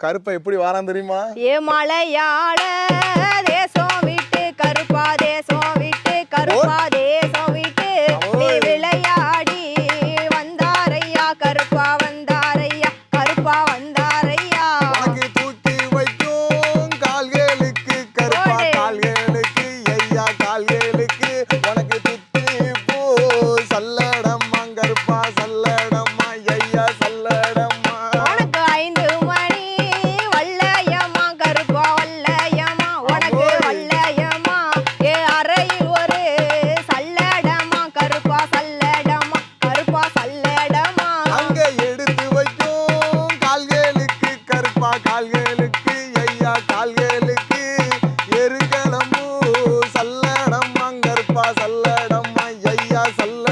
கருப்பை எப்படி வாரான் தெரியுமா? ஏ மலையாள தேசம் விட்டு கருப்பா தேசம் விட்டு கருப்பா தேசம் விட்டு நீ. விளையாடி வந்தாரையா? கருப்பா வந்தாரையா? கருப்பா வந்தாரையா? உனக்கு தூக்கி வைக்கும் கால்களுக்கு கருப்பா. கால்களுக்கு ஐயா கால்களுக்கு கால்களுக்கு ஐயா கால்களுக்கு. எருக்கலம்பு சல்லடம் அங்கற்பா சல்லடம் ஐயா சல்ல